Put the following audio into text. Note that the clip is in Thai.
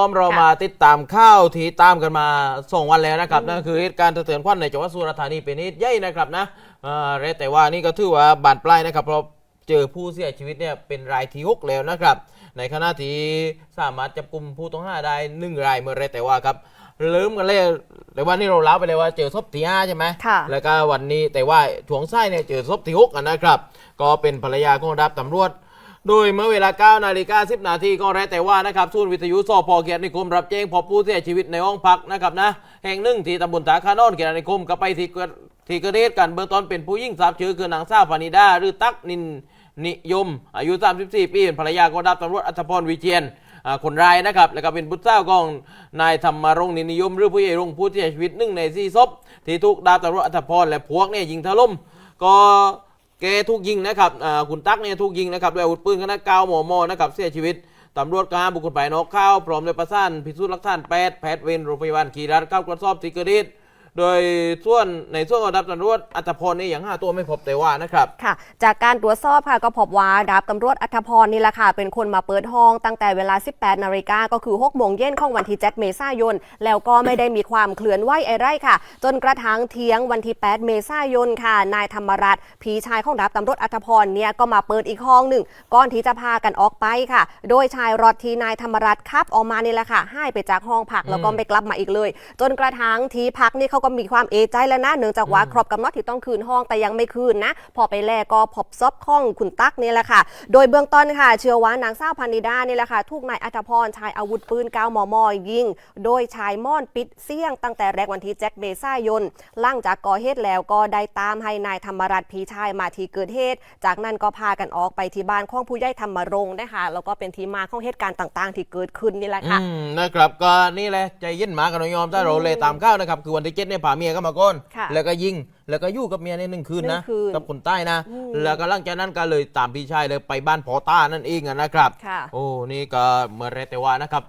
พร้อมเรามาติดตามข้าวที่ตามกันมาส่งวันแล้วนะครับนั่นคือเหตุการณ์สะเทือนขวัญในจังหวัดสุราษฎร์ธานีเป็นเหตุใหญ่นะครับนะเอ่อแต่ว่านี่ก็ถือว่าบานปลายนะครับเพราะเจอผู้เสียชีวิตเนี่ยเป็นรายที่หกแล้วนะครับ ในขณะที่สามารถจับกลุ่มผู้ต้องหาได้หนึ่งรายเมื่อไรแต่ว่าครับลืมกันเลยแต่ว่านี่เราเล่าไปเลยว่าเจอศพที่ห้าใช่ไหมค่ะ แล้วก็วันนี้แต่ว่าถ่วงไส้เนี่ยเจอศพที่หกอะนะครับ ก็เป็นภรรยาของดาบตำรวจ โดยเมื่อเวลา 9 นาฬิกา 10 นาทีก็แร้แต่ว่านะครับศูนย์วิทยุสพเขียนนิคมรับแจ้งพบผู้เสียชีวิตในห้องพักนะครับนะแห่งหนึ่งที่ตำบลตาคานอนเขียนนิคมก็ไปที่กิดที่เกิดเหตุกันเบื้องต้นเป็นผู้ยิ่งทราบชื่อคือนางสาวฟานิดาหรือตักนินนิยม อายุ 34 ปีเป็นภรรยาของดาบตำรวจอัธพรวิเชียนคนร้ายนะครับแล้วก็เป็นบุตรสาวของนายธรรมรงค์นินนิยม หรือผู้ใหญ่รงผู้เสียชีวิตหนึ่งในสี่ศพที่ถูกดาบตำรวจอัธพรและพวกเนี่ยยิงถล่มก็ แกถูกยิงนะครับคุณตั๊กเนี่ยถูกยิงนะครับด้วยอาวุธปืนขนาด9มมนะครับเสียชีวิตตำรวจกลารบุคคลภายนอกเข้าพร้อมด้วยประสานพิสูจน์หลักฐานแพทย์แพทย์เวรโรงพยาบาลกีรัฐเข้ากระสอบที่เกิดเหตุ โดยส่วนในส่วนของดับตำรวจอัตพรนี่ยังหาตัวไม่พบแต่ว่านะครับค่ะ จากการตรวจสอบค่ะก็พบว่าดาบตำรวจอัธพรนี่แหละค่ะเป็นคนมาเปิดห้องตั้งแต่เวลา 18นาฬิกาก็คือ6โมงเย็นของวันที่7เมษายน แล้วก็ไม่ได้มีความเคลื่อนไหวอะไรค่ะ จนกระทั่งเที่ยงวันที่ 8 เมษายนค่ะ นายธรรมรัตน์พี่ชายของดาบตำรวจอัธพรเนี่ยก็มาเปิดอีกห้องหนึ่งก่อนที่จะพากันออกไปค่ะ โดยชายรถที่นายธรรมรัตน์ขับออกมานี่แหละค่ะให้ไปจากห้องพักแล้วก็ไม่กลับมาอีกเลย จนกระทั่งที่พักนี่เขาก็มีความเอะใจแล้วนะเนื่องจากว่าครบกำหนดที่ต้องคืนห้องแต่ยังไม่คืนนะ พอไปแลก็พบซบข้องคุณตั๊กนี่แหละค่ะ โดยเบื้องต้นค่ะ เชื่อว่านางสาวพันนิดานี่แหละค่ะถูกนายอัธพรชายอาวุธปืน9มมยิง โดยชายม่อนปิดเสี่ยงตั้งแต่แรกวันที่แจ็คเมษายนหลังจากก่อเหตุแล้วก็ได้ตามให้นายธรรมรัตน์พีชายมาที่เกิดเหตุ จากนั้นก็พากันออกไปที่บ้านของผู้ใหญ่ธรรมรงค์นะคะแล้วก็เป็นที่มาของเหตุการณ์ต่างๆ ที่เกิดขึ้นนี่แหละค่ะอืมนะครับก็นี่แหละใจเย็นหมากันหน่อยยอมถ้าเราเลยตามข้าวนะครับคือวันที่เจ็ดเนี่ยผ่าเมียก็มาก้อน ค่ะแล้วก็ยิง แล้วก็อยู่กับเมียในหนึ่งคืนหนึ่นะงคืนกับคนใต้นะ อืมแล้วก็หลังจากนั้นก็เลยตามพี่ชายเลยไปบ้านพอต้านั่นเองอะนะครับ ค่ะ โอ้ นี่ก็เมื่อไรแต่ว่านะครับ